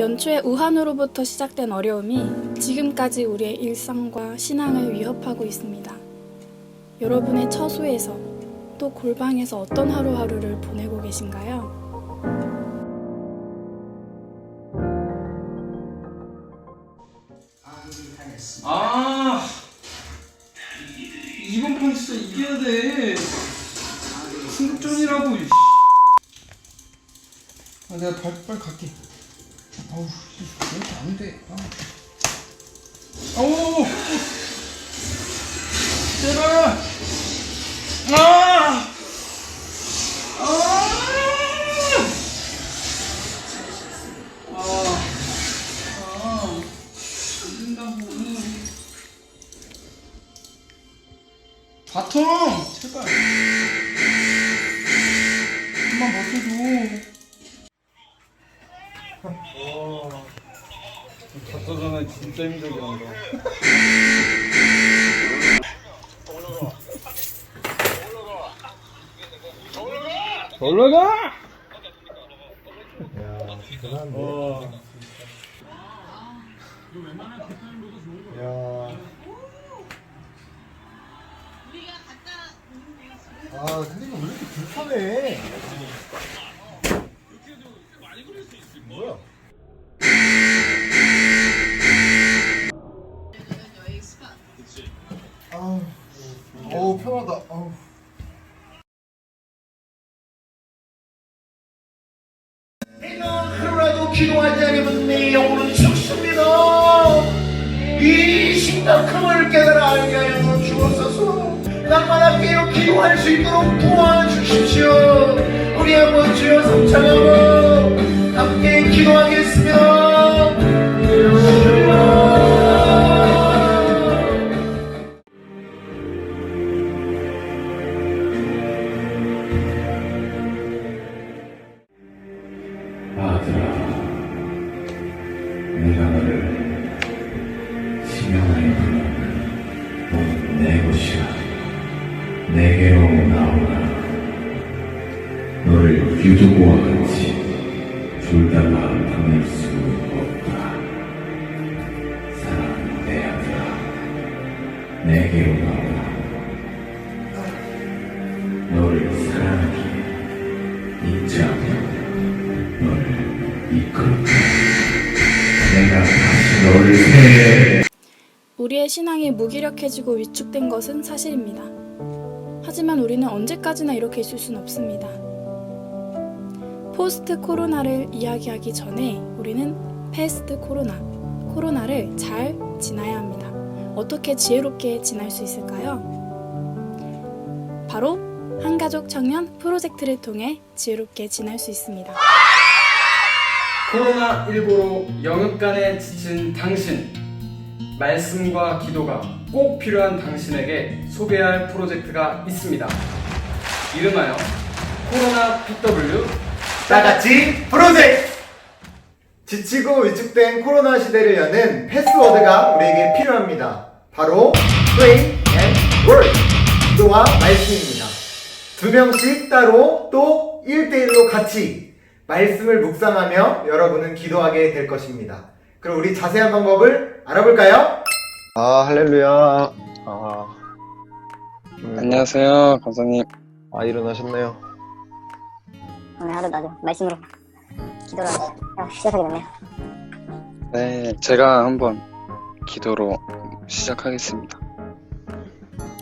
연초에 우한으로부터 시작된 어려움이 지금까지 우리의 일상과 신앙을 위협하고 있습니다. 여러분의 처소에서 또 골방에서 어떤 하루하루를 보내고 계신가요? 아 이번 판 진짜 이겨야 돼 승급전이라고 이 아, 내가 빨리 갈게 왜 이렇게 안돼 아우 제발 아 아! 아! 아! 안 된다고. 바텀! 제발. 한번 버텨줘. 바텀전에 진짜 힘들게 한다. 올라가! 어. 야. 아, 근데 왜 이렇게 불편해? 심각함을 깨달아 알게 하여 주옵소서. 날마다 깨어 기도할 수 있도록 도와주십시오. 우리 아버지여 성창하고 함께 기도하겠습니다. 내게로 나오라 너를 유두고와 같이 둘다가 보낼 수 없다 사랑하는 내 아들아 내게로 나오라 너를 사랑하기에 인자하며 너를 이끌었다. 내가 다시 너를 새 우리의 신앙이 무기력해지고 위축된 것은 사실입니다. 하지만 우리는 언제까지나 이렇게 있을 순 없습니다. 포스트 코로나를 이야기하기 전에 우리는 패스트 코로나, 코로나를 잘 지나야 합니다. 어떻게 지혜롭게 지날 수 있을까요? 바로 한가족 청년 프로젝트를 통해 지혜롭게 지날 수 있습니다. 코로나19로 영육간에 지친 당신. 말씀과 기도가 꼭 필요한 당신에게 소개할 프로젝트가 있습니다. 이름하여 코로나 PW 나같이 프로젝트! 지치고 위축된 코로나 시대를 여는 패스워드가 우리에게 필요합니다. 바로 Pray and Word 기도와 말씀입니다. 두 명씩 따로 또 1대1로 같이 말씀을 묵상하며 여러분은 기도하게 될 것입니다. 그럼 우리 자세한 방법을 알아볼까요? 아, 할렐루야. 아, 음, 안녕하세요, 감사님. 아, 일어나셨네요. 오늘 하루도 아주 말씀으로 기도를 아, 시작하게 됐네요. 네, 제가 한번 기도로 시작하겠습니다.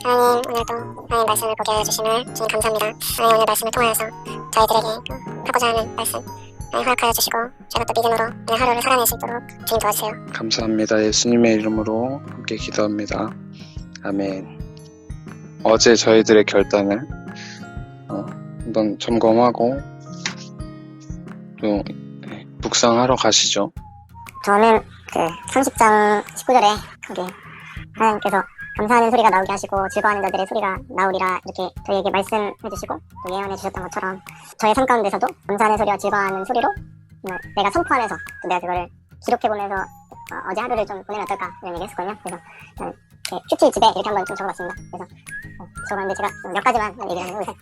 하나님 오늘도 하나님 말씀을 보게 해주심을 주님 감사합니다. 하나님 오늘 말씀을 통하여서 저희들에게 그 하고자 하는 말씀 하나님 허락하여 주시고 저희가 또 믿음으로 오늘 하루를 살아낼 수 있도록 주님 도와주세요. 감사합니다. 예수님의 이름으로 함께 기도합니다. 아멘. 어제 저희들의 결단을 어, 한번 점검하고 또 네, 묵상하러 가시죠. 저는 그 30장 19절에 거기 하나님께서 감사하는 소리가 나오게 하시고 즐거워하는 자들의 소리가 나오리라 이렇게 저희에게 말씀해 주시고 또 예언해 주셨던 것처럼 저의 삶 가운데서도 감사하는 소리와 즐거워하는 소리로 내가 선포하면서 또 내가 그거를 기록해 보면서 어, 제 하루를 좀 보내면 어떨까 이런 얘기 했었거든요. 그래서 저는 이렇게 큐티 집에 이렇게 한번 좀 적어봤습니다. 그래서 어, 적어봤는데 제가 좀몇 가지만 얘기를 하면 우선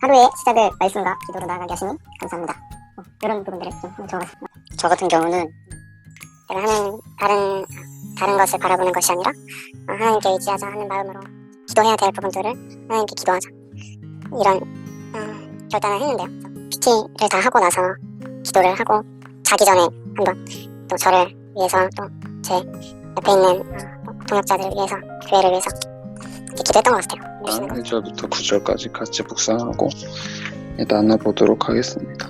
하루의 시작을 말씀과 기도로 나아가게 하시니 감사합니다. 어, 이런 부분들을 좀 적어봤습니다. 저 같은 경우는 내가 하는 다른 다른 것을 바라보는 것이 아니라 어, 하나님께 의지하자 하는 마음으로 기도해야 될 부분들을 하나님께 기도하자 이런 어, 결단을 했는데요. PT를 다 하고 나서 기도를 하고 자기 전에 한번 또 저를 위해서 또 제 옆에 있는 어, 동역자들을 위해서 교회를 위해서 기도했던 것 같아요. 모시는 거. 1절부터 9절까지 같이 묵상하고 나눠보도록 하겠습니다.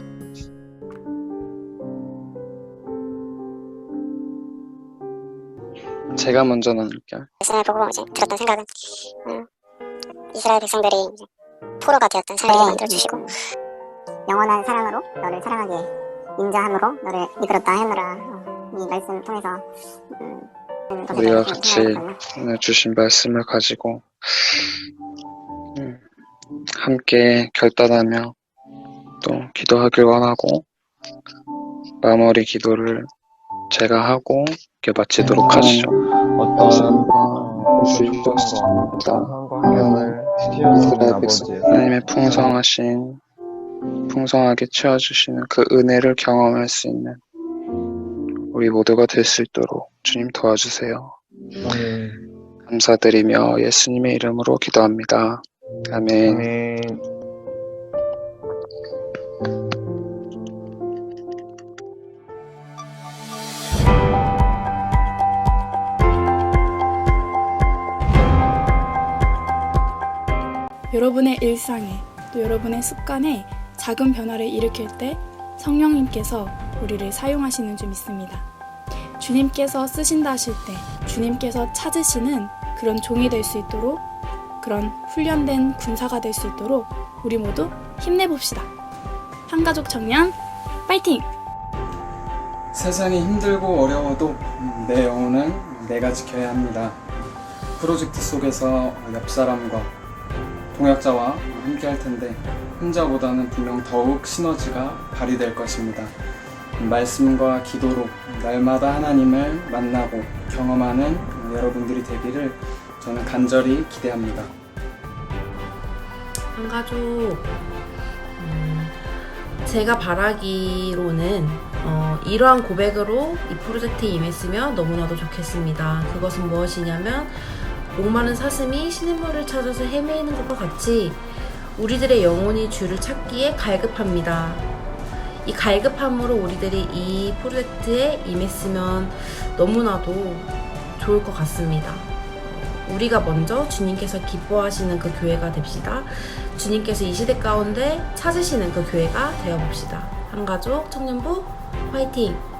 제가 먼저 나눌게요. 말씀을 보고 이제 들었던 생각은 음, 이스라엘 백성들이 이제 포로가 되었던 삶을 만들어 주시고 영원한 사랑으로 너를 사랑하기에 인자함으로 너를 이끌었다 하느라 어, 이 말씀을 통해서 음, 또 우리가 생각이 같이. 오늘 주신 말씀을 가지고 음, 함께 결단하며 또 기도하길 원하고 마무리 기도를 제가 하고 이렇게 마치도록 하시죠. 어떤 백성 아버지 하나님의 풍성하신 풍성하게 채워주시는 그 은혜를 경험할 수 있는 우리 모두가 될 수 있도록 주님 도와주세요. 아멘. 감사드리며 예수님의 이름으로 기도합니다. 아멘. 아멘. 일상에 또 여러분의 습관에 작은 변화를 일으킬 때 성령님께서 우리를 사용하시는 줄 믿습니다. 주님께서 쓰신다 하실 때 주님께서 찾으시는 그런 종이 될 수 있도록 그런 훈련된 군사가 될 수 있도록 우리 모두 힘내봅시다. 한가족 청년 파이팅! 세상이 힘들고 어려워도 내 영혼은 내가 지켜야 합니다. 프로젝트 속에서 옆 사람과 동역자와 함께 할 텐데 혼자보다는 분명 더욱 시너지가 발휘될 것입니다. 말씀과 기도로 날마다 하나님을 만나고 경험하는 여러분들이 되기를 저는 간절히 기대합니다. 한 가족 음, 제가 바라기로는 어, 이러한 고백으로 이 프로젝트에 임했으면 너무나도 좋겠습니다. 그것은 무엇이냐면 목마른 사슴이 시냇물을 찾아서 헤매는 것과 같이 우리들의 영혼이 주를 찾기에 갈급합니다. 이 갈급함으로 우리들이 이 프로젝트에 임했으면 너무나도 좋을 것 같습니다. 우리가 먼저 주님께서 기뻐하시는 그 교회가 됩시다. 주님께서 이 시대 가운데 찾으시는 그 교회가 되어 봅시다. 한가족 청년부 화이팅!